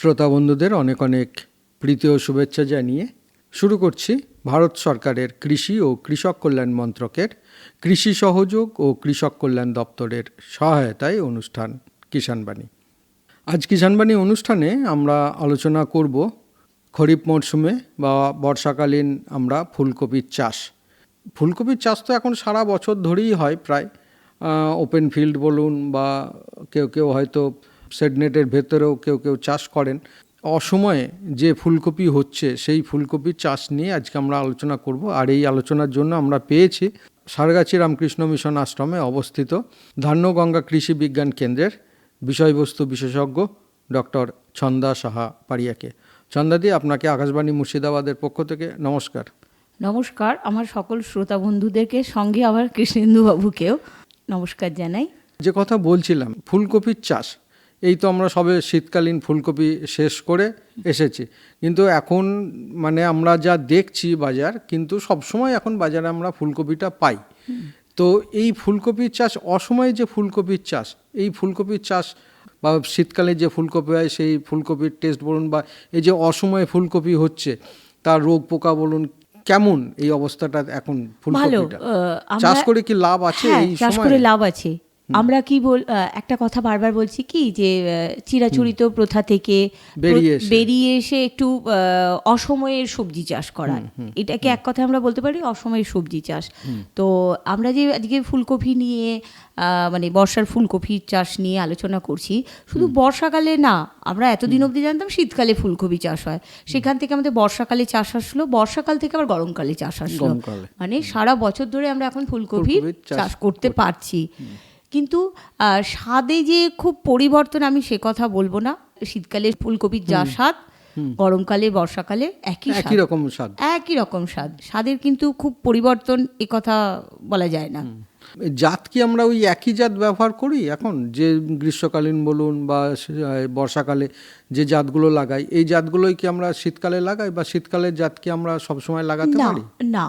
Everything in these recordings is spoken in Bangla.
শ্রোতা বন্ধুদের অনেক অনেক প্রীতি ও শুভেচ্ছা জানিয়ে শুরু করছি ভারত সরকারের কৃষি ও কৃষক কল্যাণ মন্ত্রকের কৃষি সহযোগ ও কৃষক কল্যাণ দপ্তরের সহায়তায় অনুষ্ঠান কিষাণবাণী। আজ কিষাণবাণী অনুষ্ঠানে আমরা আলোচনা করব খরিফ মরশুমে বা বর্ষাকালীন আমরা ফুলকপির চাষ। ফুলকপির চাষ তো এখন সারা বছর ধরেই হয় প্রায়। ওপেন ফিল্ড বলুন বা কেউ কেউ হয়তো সেডনেটের ভেতরেও কেউ কেউ চাষ করেন। অসময়ে যে ফুলকপি হচ্ছে সেই ফুলকপির চাষ নিয়ে আজকে আমরা আলোচনা করব। আর এই আলোচনার জন্য আমরা পেয়েছি সারগাছি রামকৃষ্ণ মিশন আশ্রমে অবস্থিত ধান্যগঙ্গা কৃষি বিজ্ঞান কেন্দ্রের বিষয়বস্তু বিশেষজ্ঞ ডক্টর ছন্দা সাহা পারিয়াকে। ছন্দাদি আপনাকে আকাশবাণী মুর্শিদাবাদের পক্ষ থেকে নমস্কার। নমস্কার আমার সকল শ্রোতা বন্ধুদেরকে সঙ্গে আবার কৃষ্ণেন্দু বাবুকেও নমস্কার জানাই। যে কথা বলছিলাম ফুলকপির চাষ এই তো আমরা সবে শীতকালীন ফুলকপি শেষ করে এসেছি। কিন্তু এখন মানে আমরা যা দেখছি বাজার কিন্তু সবসময় এখন বাজারে আমরা ফুলকপিটা পাই। তো এই ফুলকপির চাষ অসময়ে যে ফুলকপির চাষ এই ফুলকপির চাষ বা শীতকালে যে ফুলকপি হয় সেই ফুলকপির টেস্ট বলুন বা এই যে অসময়ে ফুলকপি হচ্ছে তার রোগ পোকা বলুন কেমন এই অবস্থাটা এখন ফুলকপিটা? চাষ করে কি লাভ আছে হ্যাঁ এই চাষ সময়? করে লাভ আছে। আমরা কি বল একটা কথা বারবার বলছি কি যে চিরাচরিত প্রথা থেকে বেরিয়ে এসে। একটু অসময়ের সবজি চাষ করা এটাকে এক কথা আমরা বলতে পারি অসময়ের সবজি চাষ। তো আমরা যে আজকে ফুলকপি নিয়ে মানে বর্ষার ফুলকপির চাষ নিয়ে আলোচনা করছি শুধু বর্ষাকালে না আমরা এতদিন অবধি জানতাম শীতকালে ফুলকপি চাষ হয়। সেখান থেকে আমাদের বর্ষাকালে চাষ আসলো বর্ষাকাল থেকে আবার গরমকালে চাষ আসলো। মানে সারা বছর ধরে আমরা এখন ফুলকপির চাষ চাষ করতে পারছি। কিন্তু স্বাদে যে খুব পরিবর্তন আমি সে কথা বলব না। শীতকালে ফুলকপির যা স্বাদ গরমকালে বর্ষাকালে একই একই রকম স্বাদ। একই রকম স্বাদ। স্বাদের কিন্তু খুব পরিবর্তন এ কথা বলা যায় না। জাত কি আমরা ওই একই জাত ব্যবহার করি এখন? যে গ্রীষ্মকালীন বলুন বা বর্ষাকালে যে জাতগুলো লাগাই এই জাতগুলোই কি আমরা শীতকালে লাগাই বা শীতকালের জাত কি আমরা সবসময় লাগাতে পারি? না।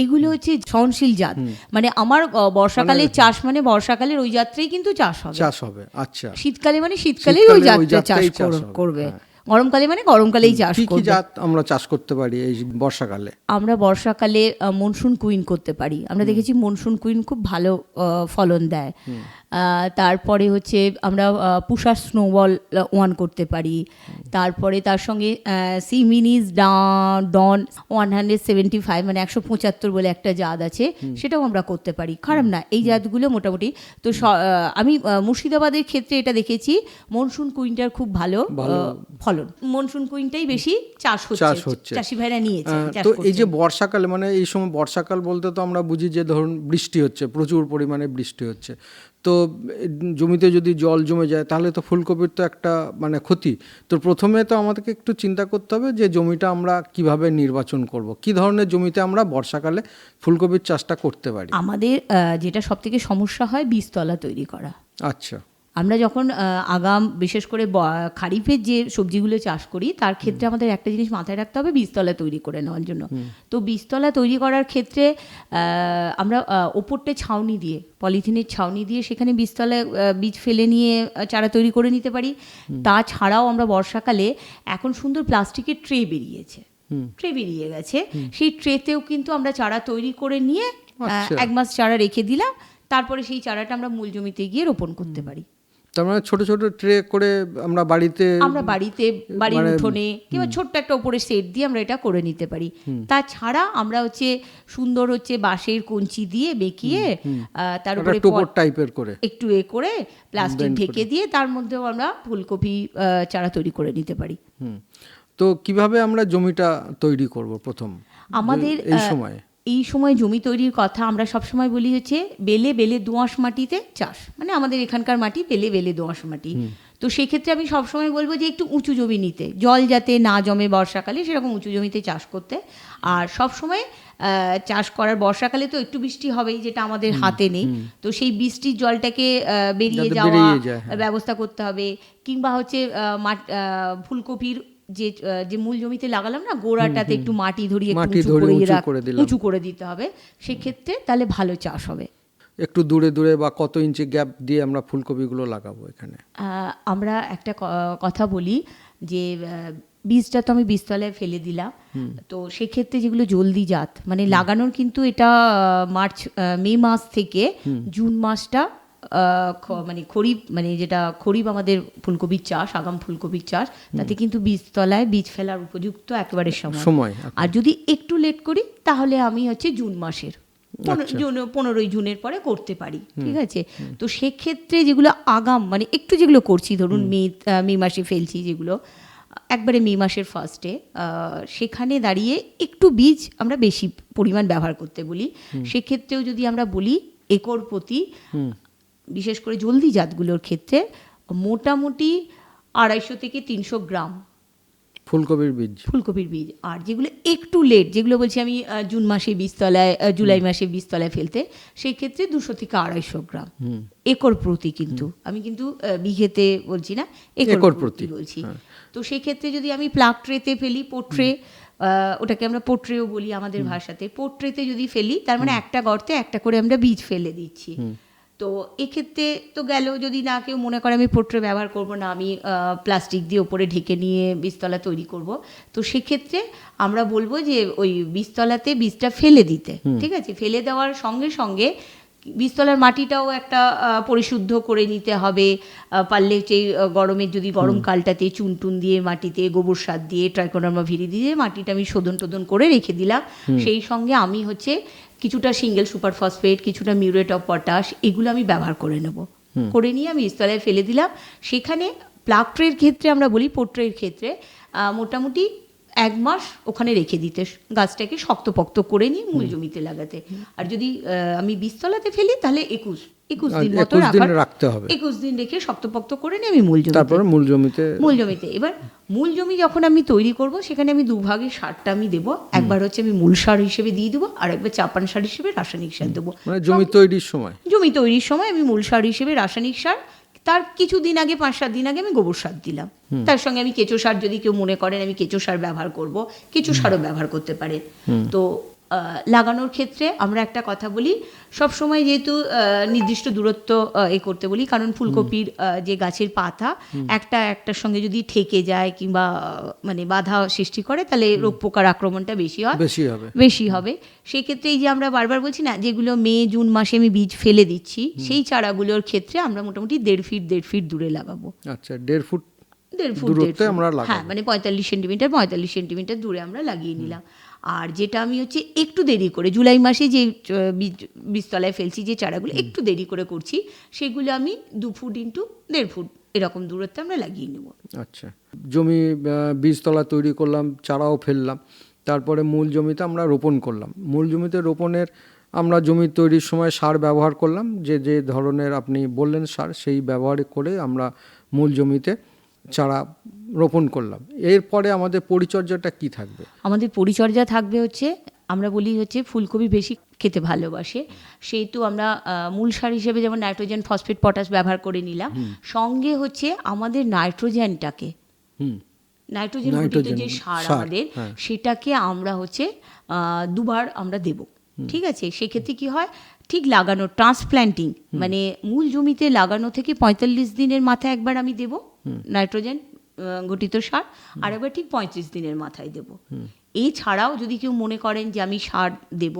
এগুলো হচ্ছে সহনশীল জাত। মানে আমার বর্ষাকালে চাষ মানে বর্ষাকালের ওই যাত্রাই কিন্তু চাষ হবে। চাষ হবে আচ্ছা। শীতকালে মানে শীতকালেই ওই যাত্রা চাষ কর- করবে। হ্যাঁ। গরমকালে মানে গরমকালেই চাষ কি কি জাত আমরা চাষ করতে পারি এই বর্ষাকালে? আমরা বর্ষাকালে মনসুন কুইন করতে পারি। আমরা দেখেছি মনসুন কুইন খুব ভালো ফলন দেয়। তারপরে হচ্ছে আমরা পুষার স্নোবল ওয়ান করতে পারি। তারপরে তার সঙ্গে সি মিনিস ডন ওয়ান হান্ড্রেড সেভেন্টি ফাইভ মানে একশো পঁচাত্তর বলে একটা জাত আছে সেটাও আমরা করতে পারি। খারাপ না এই জাতগুলো মোটামুটি। তো আমি মুর্শিদাবাদের ক্ষেত্রে এটা দেখেছি মনসুন কুইনটার খুব ভালো ফলন। মনসুন কুইনটাই বেশি চাষ হচ্ছে। চাষি ভাইরা নিয়েছে তো এই যে। বর্ষাকালে মানে এই সময় বর্ষাকাল বলতে তো আমরা বুঝি যে ধরুন বৃষ্টি হচ্ছে প্রচুর পরিমাণে বৃষ্টি হচ্ছে। তো জমিতে যদি জল জমে যায় তাহলে তো ফুলকপির তো একটা মানে ক্ষতি। তো প্রথমে তো আমাদেরকে একটু চিন্তা করতে হবে যে জমিটা আমরা কীভাবে নির্বাচন করব? কি ধরনের জমিতে আমরা বর্ষাকালে ফুলকপির চাষটা করতে পারি? আমাদের যেটা সব থেকে সমস্যা হয় বীজতলা তৈরি করা। আচ্ছা। আমরা যখন আগাম বিশেষ করে খারিফের যে সবজিগুলো চাষ করি তার ক্ষেত্রে আমাদের একটা জিনিস মাথায় রাখতে হবে বীজতলা তৈরি করে নেওয়ার জন্য। তো বীজতলা তৈরি করার ক্ষেত্রে আহ, আমরা ওপরটে ছাউনি দিয়ে পলিথিনের ছাউনি দিয়ে সেখানে বীজতলায় বীজ ফেলে নিয়ে চারা তৈরি করে নিতে পারি। তাছাড়াও আমরা বর্ষাকালে এখন সুন্দর প্লাস্টিকের ট্রে বেরিয়েছে। ট্রে বেরিয়ে গেছে। সেই ট্রেতেও কিন্তু আমরা চারা তৈরি করে নিয়ে আচ্ছা। এক মাস চারা রেখে দিলাম। তারপরে সেই চারাটা আমরা মূল জমিতে গিয়ে রোপণ করতে পারি। তার মানে ছোট ছোট ট্রে করে আমরা বাড়িতে আমরা বাড়িতে বাড়ির মানে উঠোনে কিংবা ছোট্ট একটা উপরে সেট দিয়ে আমরা এটা করে নিতে পারি। তাছাড়া আমরা হচ্ছে সুন্দর হচ্ছে বাঁশের কঞ্চি দিয়ে বেঁকিয়ে আহ, তার উপরে টোপর টাইপের করে। একটু এ করে প্লাস্টিক ঢেকে দিয়ে তার মধ্যেও আমরা ফুলকপি চারা তৈরি করে নিতে পারি। তো কীভাবে আমরা জমিটা তৈরি করব প্রথম? আমাদের এই সময়ে? এই সময় জমি তৈরির কথা আমরা সবসময় বলি হচ্ছে বেলে বেলে দোঁয়াশ মাটিতে চাষ। মানে আমাদের এখানকার মাটি বেলে বেলে দোঁয়াশ মাটি। তো সেক্ষেত্রে আমি সবসময় বলব যে একটু উঁচু জমি নিতে জল যাতে না জমে বর্ষাকালে সেরকম উঁচু জমিতে চাষ করতে। আর সবসময় আহ, চাষ করার বর্ষাকালে তো একটু বৃষ্টি হবেই যেটা আমাদের হাতে নেই। তো সেই বৃষ্টির জলটাকে বেরিয়ে যাওয়া হ্যাঁ। ব্যবস্থা করতে হবে। কিংবা হচ্ছে ফুলকপির যে যে মূল জমিতে লাগালাম না গোড়াটাতে একটু মাটি ধরিয়ে মাটি ধরে করে উঁচু করে দিলাম। উঁচু করে দিতে হবে। সেক্ষেত্রে তাহলে ভালো চাষ হবে। একটু দূরে দূরে বা কত ইঞ্চি গ্যাপ দিয়ে আমরা ফুলকপিগুলো লাগাবো এখানে? আহ, আমরা একটা কথা বলি যে বীজটা তো আমি বীজতলায় ফেলে দিলাম। তো সেক্ষেত্রে যেগুলো জলদি জাত মানে লাগানোর কিন্তু এটা মার্চ মে মাস থেকে জুন মাসটা মানে খরিফ মানে যেটা খরিফ আমাদের ফুলকপির চাষ আগাম ফুলকপির চাষ তাতে কিন্তু বীজতলায় বীজ ফেলার উপযুক্ত একেবারে সময়। সময় আর যদি একটু লেট করি তাহলে আমি হচ্ছে জুন মাসের আচ্ছা। জুন পনেরোই জুনের পরে করতে পারি ঠিক আছে? তো সেক্ষেত্রে যেগুলো আগাম মানে একটু যেগুলো করছি ধরুন মে মে মাসে ফেলছি যেগুলো একবারে মে মাসের ফার্স্টে সেখানে দাঁড়িয়ে একটু বীজ আমরা বেশি পরিমাণ ব্যবহার করতে বলি। সেক্ষেত্রেও যদি আমরা বলি একর প্রতি বিশেষ করে জলদি জাতগুলোর ক্ষেত্রে মোটামুটি আড়াইশো থেকে তিনশো গ্রাম। ফুলকপির বীজ। ফুলকপির বীজ। আর যেগুলো একটু লেট যেগুলো বলছি আমি জুন মাসে বীজতলায় জুলাই মাসে বীজতলায় ফেলতে সেই ক্ষেত্রে দুশো থেকে আড়াইশো গ্রাম। একর প্রতি কিন্তু। আমি কিন্তু বিঘেতে বলছি না একর প্রতি, প্রতি বলছি। তো সেই ক্ষেত্রে যদি আমি প্লাক ট্রেতে ফেলি পোট্রে ওটাকে আমরা পোট্রেও বলি আমাদের ভাষাতে। পোট্রেতে যদি ফেলি তার মানে একটা গর্তে একটা করে আমরা বীজ ফেলে দিচ্ছি। তো এক্ষেত্রে তো গেল যদি না কেউ মনে করে আমি পোট্রে ব্যবহার করব না আমি প্লাস্টিক দিয়ে ওপরে ঢেকে নিয়ে বীজতলা তৈরি করব তো সেক্ষেত্রে আমরা বলব যে ওই বীজতলাতে বীজটা ফেলে দিতে ঠিক আছে? ফেলে দেওয়ার সঙ্গে সঙ্গে বীজতলার মাটিটাও একটা পরিশুদ্ধ করে নিতে হবে পারলে আহ, গরমের যদি গরমকালটাতে চুন টুন দিয়ে মাটিতে গোবর সার দিয়ে ট্রাইকোডার্মা ভিড়ি দিয়ে মাটিটা আমি শোধন টোধন করে রেখে দিলাম সেই সঙ্গে আমি হচ্ছে কিছুটা সিঙ্গেল সুপার ফসফেট কিছুটা মিউরেট অফ পটাশ এগুলো আমি ব্যবহার করে নেব। করে নিয়ে আমি স্তলায় ফেলে দিলাম। সেখানে প্লাগ ট্রের ক্ষেত্রে আমরা বলি পোট্রের ক্ষেত্রে মোটামুটি এক মাস ওখানে রেখে দিতে। গাছটাকে শক্তপোক্ত করে নিয়ে মূল জমিতে লাগাতে। আর যদি আমি বীজতলাতে ফেলি তাহলে একুশ একুশ দিন মতো 21 দিন রাখতে হবে। একুশ দিন রেখে শক্তপোক্ত করে নিয়ে আমি মূল জমিতে তারপরে মূল জমিতে মূল জমিতে। এবার মূল জমি যখন আমি তৈরি করব সেখানে আমি দুভাগে সারটা আমি দেবো। একবার হচ্ছে আমি মূল সার হিসেবে দিয়ে দেবো আর একবার চাপান সার হিসেবে রাসায়নিক সার দেবো। মানে জমি তৈরির সময়। জমি তৈরির সময় আমি মূল সার হিসেবে রাসায়নিক সার তার কিছুদিন আগে পাঁচ সাত দিন আগে আমি গোবর সার দিলাম। তার সঙ্গে আমি কেঁচো সার যদি কেউ মনে করেন আমি কেঁচো সার ব্যবহার করব কেঁচো সারও ব্যবহার করতে পারে তো লাগানোর ক্ষেত্রে আমরা একটা কথা বলি সব সময় যেহেতু নির্দিষ্ট দূরত্ব এ করতে বলি কারণ ফুলকপির যে গাছের পাতা একটা একটার সঙ্গে যদি ঠেকে যায় কিংবা মানে বাধা সৃষ্টি করে তাহলে রোগ পোকার আক্রমণটা বেশি হয়। বেশি হবে। বেশি হবে। সেই ক্ষেত্রে এই যে আমরা বারবার বলছি না যেগুলো মে জুন মাসে আমি বীজ ফেলে দিচ্ছি সেই চারাগুলোর ক্ষেত্রে আমরা মোটামুটি দেড় ফিট দেড় ফিট দূরে লাগাবো। আচ্ছা দেড় ফুট দেড় ফুট দূরত্বে। আমরা। হ্যাঁ মানে পঁয়তাল্লিশ সেন্টিমিটার পঁয়তাল্লিশ সেন্টিমিটার দূরে আমরা লাগিয়ে নিলাম। আর যেটা আমি হচ্ছে একটু দেরি করে জুলাই মাসে যে বীজতলায় ফেলছি যে চারাগুলো একটু দেরি করে করছি সেগুলো আমি দু ফুট ইন্টু দেড় ফুট এরকম দূরত্বে আমরা লাগিয়ে নেব। আচ্ছা। জমি বীজতলা তৈরি করলাম চারাও ফেললাম তারপরে মূল জমিতে আমরা রোপণ করলাম। মূল জমিতে রোপণের আমরা জমি তৈরির সময় সার ব্যবহার করলাম যে যে ধরনের আপনি বললেন সার সেই ব্যবহার করে আমরা মূল জমিতে চারা রোপণ করলাম। এরপরে আমাদের পরিচর্যাটা কি থাকবে? আমাদের পরিচর্যা থাকবে হচ্ছে আমরা বলি হচ্ছে ফুলকপি বেশি খেতে ভালোবাসে। সেহেতু আমরা মূল সার হিসেবে যেমন নাইট্রোজেন ফসফেট পটাশ ব্যবহার করে নিলাম। সঙ্গে হচ্ছে আমাদের নাইট্রোজেনটাকে নাইট্রোজেন যে সার আমাদের হ্যাঁ। সেটাকে আমরা হচ্ছে দুবার আমরা দেব। ঠিক আছে? সেক্ষেত্রে কি হয়? ঠিক লাগানো ট্রান্সপ্ল্যান্টিং মানে মূল জমিতে লাগানো থেকে পঁয়তাল্লিশ দিনের মাথায় একবার আমি দেব নাইট্রোজেন। ঘটিত সার আর একবার ঠিক পঁয়ত্রিশ দিনের মাথায় দেব। এছাড়াও যদি কেউ মনে করেন যে আমি সার দেব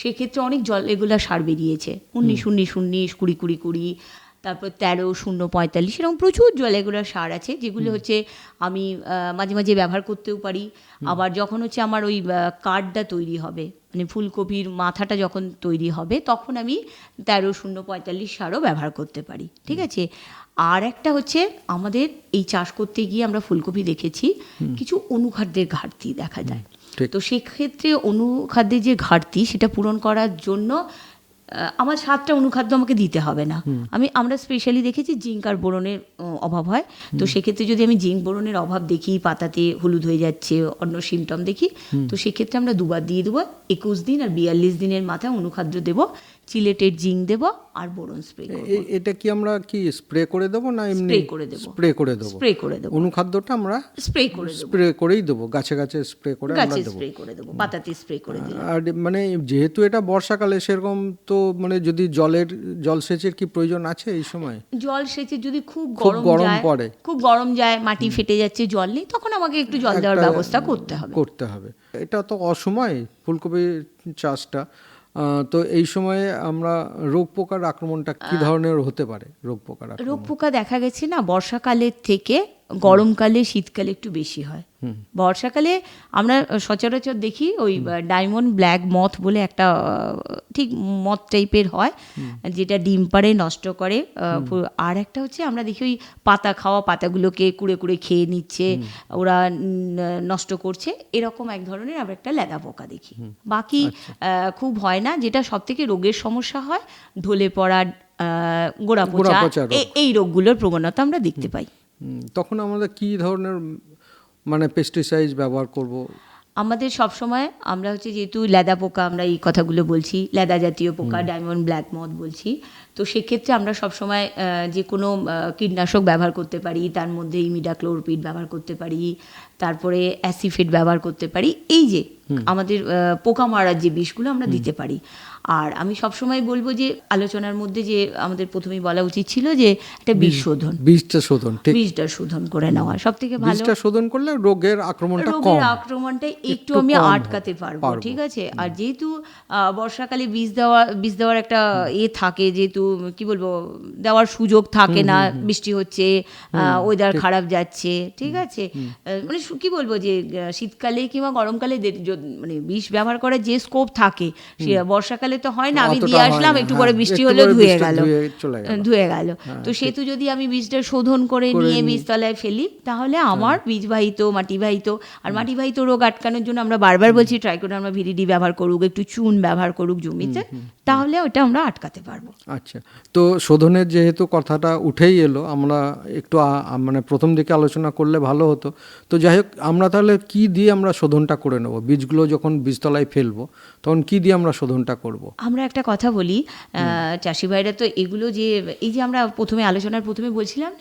সেক্ষেত্রে অনেক জল এগুলো সার বেরিয়েছে। উনিশ উনিশ উনিশ কুড়ি কুড়ি কুড়ি তারপর তেরো শূন্য পঁয়তাল্লিশ এরকম প্রচুর জলেগুলো সার আছে যেগুলো হচ্ছে আমি মাঝে মাঝে ব্যবহার করতেও পারি। আবার যখন হচ্ছে আমার ওই কার্ডটা তৈরি হবে মানে ফুলকপির মাথাটা যখন তৈরি হবে তখন আমি তেরো শূন্য পঁয়তাল্লিশ সারও ব্যবহার করতে পারি। ঠিক আছে? আর একটা হচ্ছে আমাদের এই চাষ করতে গিয়ে আমরা ফুলকপি দেখেছি কিছু অনুখাদ্যের ঘাটতি দেখা যায়। তো সেক্ষেত্রে অনুখাদ্যের যে ঘাটতি সেটা পূরণ করার জন্য আমার সাতটা অনুখাদ্য আমাকে দিতে হবে না। আমি আমরা স্পেশালি দেখেছি জিঙ্ক আর বোরনের অভাব হয়। তো সেক্ষেত্রে যদি আমি জিঙ্ক বোরনের অভাব দেখি পাতাতে হলুদ হয়ে যাচ্ছে অন্য সিমটম দেখি তো সেক্ষেত্রে আমরা দুবার দিয়ে দেবো একুশ দিন আর বিয়াল্লিশ দিনের মাথায় অনুখাদ্য দেবো। চিলেটেড জিঙ্ক দেবো আর বোরন স্প্রে এটা কি আমরা কি স্প্রে করে দেবো না এমনি স্প্রে করে দেবো। স্প্রে করে দেবো? স্প্রে করে দেবো। অনুখাদ্যটা আমরা স্প্রে করে দেবো। স্প্রে করেই দেবো গাছে গাছে স্প্রে করে আমরা দেবো। স্প্রে করে দেবো পাতাতে স্প্রে করে দিলাম আর মানে যেহেতু এটা বর্ষাকালে সেরকম তো মানে যদি জলের জলসেচের কি প্রয়োজন আছে এই সময়? জল সেচে যদি খুব গরম গরম পড়ে। খুব গরম যায় মাটি ফেটে যাচ্ছে জল নেই তখন আমাকে একটু জল দেওয়ার ব্যবস্থা করতে হবে। করতে হবে। এটা তো অসময় ফুলকপি চাষটা। তো এই সময়ে আমরা রোগ পোকার আক্রমণটা কি ধরনের হতে পারে? রোগ পোকার রোগ পোকা দেখা গেছে না বর্ষাকালের থেকে গরমকালে শীতকালে একটু বেশি হয়। বর্ষাকালে আমরা সচরাচর দেখি ওই ডায়মন্ড ব্ল্যাক মথ বলে একটা ঠিক মথ টাইপের হয় যেটা ডিম পাড়ে নষ্ট করে। আর একটা হচ্ছে আমরা দেখি ওই পাতা খাওয়া পাতাগুলোকে কুড়ে কুড়ে খেয়ে নিচ্ছে ওরা নষ্ট করছে। এরকম এক ধরনের আমরা একটা লেদা পোকা দেখি। বাকি খুব হয় না। যেটা সব থেকে রোগের সমস্যা হয় ঢলে পড়া গোড়া পচা এই রোগগুলোর প্রবণতা আমরা দেখতে পাই। তখন আমরা কি ধরনের মানে পেস্টিসাইড ব্যবহার করব? আমাদের সব সময় আমরা হচ্ছে যেহেতু লেদা পোকা আমরা এই কথাগুলো বলছি লেদা জাতীয় পোকা ডায়মন্ড ব্ল্যাক মথ বলছি তো সেক্ষেত্রে আমরা সবসময় আহ, যে কোনো কীটনাশক ব্যবহার করতে পারি তার মধ্যে ইমিডাক্লোরপিড ব্যবহার করতে পারি তারপরে অ্যাসিফিড ব্যবহার করতে পারি এই যে আমাদের পোকা মারার যে বিষগুলো আমরা দিতে পারি। আর আমি সবসময় বলব যে আলোচনার মধ্যে যে আমাদের প্রথমেই বলা উচিত ছিল যে একটা বিষ শোধন বীজটা শোধন বীজটা শোধন করে নেওয়া। সব থেকে ভালো বীজটা শোধন করলে রোগের আক্রমণটা কম। রোগের আক্রমণটা একটু আমি আটকাতে পারব। ঠিক আছে? আর যেহেতু বর্ষাকালে বীজ দেওয়া বীজ দেওয়ার একটা এ থাকে যেহেতু কি বলব দেওয়ার সুযোগ থাকে না বৃষ্টি হচ্ছে ওয়েদার খারাপ যাচ্ছে ঠিক আছে? মানে কি বলব যে শীতকালে কিংবা গরমকালে মানে বিষ ব্যবহার করার যে স্কোপ থাকে সে বর্ষাকালে তো হয় না। আমি দিয়ে আসলাম একটু হ্যাঁ, পরে বৃষ্টি হলে ধুয়ে গেল। ধুয়ে গেল। তো সেহেতু যদি আমি বীজটা শোধন করে নিয়ে বীজতলায় ফেলি তাহলে আমার বীজবাহিত মাটিবাহিত আর মাটিবাহিত রোগ আটকানোর জন্য আমরা বারবার বলছি ট্রাইকোডার্মা ভিরিডি ব্যবহার করুক একটু চুন ব্যবহার করুক জমিতে তাহলে ওটা আমরা আটকাতে পারব। আচ্ছা তো শোধনের যেহেতু কথাটা উঠেই এলো আমরা একটু মানে প্রথম দিকে আলোচনা করলে ভালো হতো। তো যাই হোক আমরা তাহলে কি দিয়ে আমরা শোধনটা করে নেব? বীজগুলো যখন বীজতলায় ফেলব তখন কি দিয়ে আমরা শোধনটা করব? আমরা একটা কথা বলি চাষি ভাইরা তো এগুলো যে এই যে আমরা প্রথমে আলোচনার প্রথমে বলছিলাম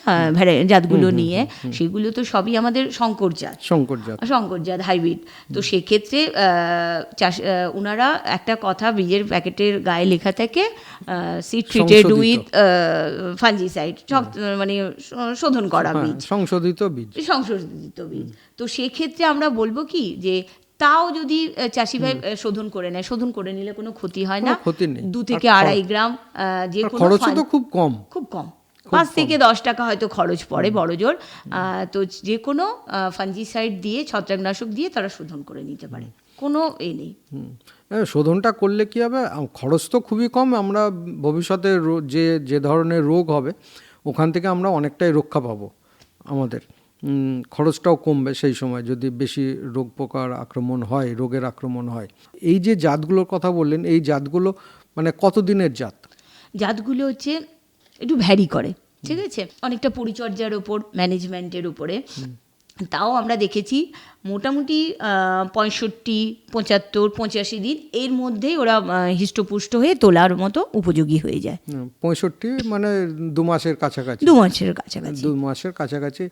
জাতগুলো নিয়ে সেগুলো তো সবই আমাদের শঙ্কর জাত। শঙ্কর জাত। শঙ্কর জাত হাইব্রিড। তো সেক্ষেত্রে চাষ ওনারা একটা কথা বীজের প্যাকেটের গায়ে লেখা থাকে সিড ট্রিটেড। উইথ ফাঞ্জিসাইড মানে শোধন করা হ্যাঁ, বীজ। সংশোধিত বীজ। সংশোধিত বীজ। তো সেক্ষেত্রে আমরা বলব কি যে তাও যদি চাষি ভাই শোধন করে নেয় শোধন করে নিলে কোনো ক্ষতি হয় না। ক্ষতি নেই। দু থেকে আড়াই গ্রাম যে ফান- তো খুব কম। খুব কম। পাঁচ থেকে দশ টাকা হয়তো খরচ পড়ে বড় জোর। তো যে কোনো ফাঞ্জিসাইড দিয়ে ছত্রাকনাশক দিয়ে তারা শোধন করে নিতে পারে। কোনো এ নেই। হুম। হ্যাঁ, শোধনটা করলে কি হবে? খরচ তো খুবই কম। আমরা ভবিষ্যতে যে যে ধরনের রোগ হবে ওখান থেকে আমরা অনেকটাই রক্ষা পাবো আমাদের। খরচটাও কমবে সেই সময় যদি বেশি রোগ পোকার আক্রমণ হয় রোগের আক্রমণ হয়। এই যে জাতগুলোর কথা বললেন এই জাতগুলো মানে কতদিনের জাত? জাতগুলো হচ্ছে একটু ভ্যারি করে ঠিক আছে? অনেকটা পরিচর্যার ওপর ম্যানেজমেন্টের উপরে। তাও আমরা দেখেছি মোটামুটি পঁয়ষট্টি পঁচাত্তর পঁচাশি দিন এর মধ্যেই ওরা হৃষ্টপুষ্ট হয়ে তোলার মতো উপযোগী হয়ে যায়। পঁয়ষট্টি মানে দু মাসের কাছাকাছি। দু মাসের কাছাকাছি। দু মাসের কাছাকাছি।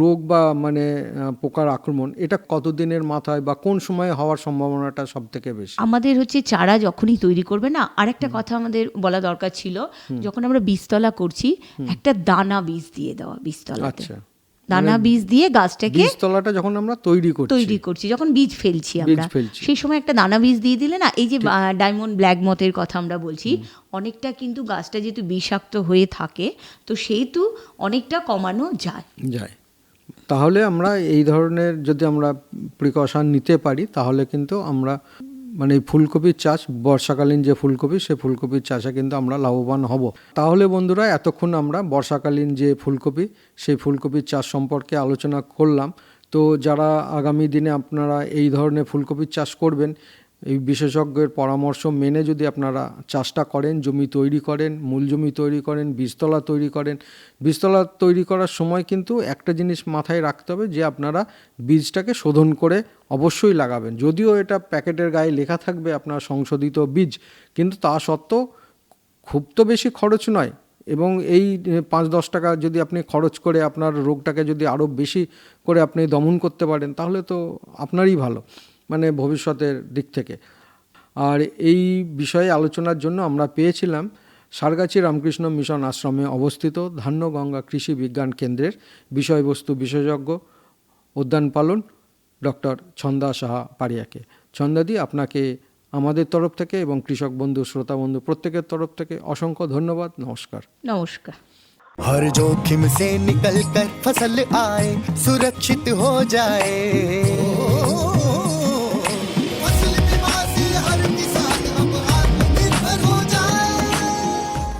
রোগ বা মানে পোকার আক্রমণ এটা কতদিনের মাথায় বা কোন সময়ে হওয়ার সম্ভাবনাটা সব থেকে বেশি? আমাদের হচ্ছে চারা যখনই তৈরি করবে না আরেকটা কথা আমাদের বলা দরকার ছিল যখন আমরা বীজতলা করছি একটা দানা বীজ দিয়ে দেওয়া বীজতলাতে। আচ্ছা। দানা বীজ দিয়ে গাছটাকে বীজতলাটা যখন আমরা তৈরি করছি। তৈরি করছি যখন বীজ ফেলছি আমরা। সেই সময় একটা দানা বীজ দিয়ে দিলে না এই যে ডায়মন্ড ব্ল্যাক মতের কথা আমরা বলছি অনেকটা কিন্তু গাছটা যেহেতু বিষাক্ত হয়ে থাকে তো সেহেতু অনেকটা কমানো যায়। যায়। তাহলে আমরা এই ধরনের যদি আমরা প্রিকশন নিতে পারি তাহলে কিন্তু আমরা মানে ফুলকপির চাষ, বর্ষাকালীন যে ফুলকপি, সে ফুলকপির চাষে কিন্তু আমরা লাভবান হব। তাহলে বন্ধুরা, এতক্ষণ আমরা বর্ষাকালীন যে ফুলকপি, সেই ফুলকপির চাষ সম্পর্কে আলোচনা করলাম। তো যারা আগামী দিনে আপনারা এই ধরনের ফুলকপির চাষ করবেন এই বিশেষজ্ঞের পরামর্শ মেনে যদি আপনারা চাষটা করেন, জমি তৈরি করেন, মূল জমি তৈরি করেন, বীজতলা তৈরি করেন, বীজতলা তৈরি করার সময় কিন্তু একটা জিনিস মাথায় রাখতে হবে যে আপনারা বীজটাকে শোধন করে অবশ্যই লাগাবেন। যদিও এটা প্যাকেটের গায়ে লেখা থাকবে আপনার সংশোধিত বীজ, কিন্তু তা সত্ত্বেও খুব তো বেশি খরচ নয় এবং এই পাঁচ দশ টাকা যদি আপনি খরচ করে আপনার রোগটাকে যদি আরও বেশি করে আপনি দমন করতে পারেন, তাহলে তো আপনারই ভালো। মানে ভবিষ্যতের দিক থেকে আর এই বিষয়ে আলোচনার জন্য আমরা পেয়েছিলাম সারগাছি রামকৃষ্ণ মিশন আশ্রমে অবস্থিত ধান্যগঙ্গা কৃষি বিজ্ঞান কেন্দ্রের বিষয়বস্তু বিশেষজ্ঞ উদ্যান পালন ডক্টর ছন্দা সাহা পারিয়াকে ছন্দাদি আপনাকে আমাদের তরফ থেকে এবং কৃষক বন্ধু শ্রোতা বন্ধু প্রত্যেকের তরফ থেকে অসংখ্য ধন্যবাদ নমস্কার নমস্কার हर जोखिम से निकल कर फसल आए सुरक्षित हो जाए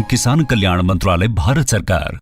किसान कल्याण मंत्रालय भारत सरकार।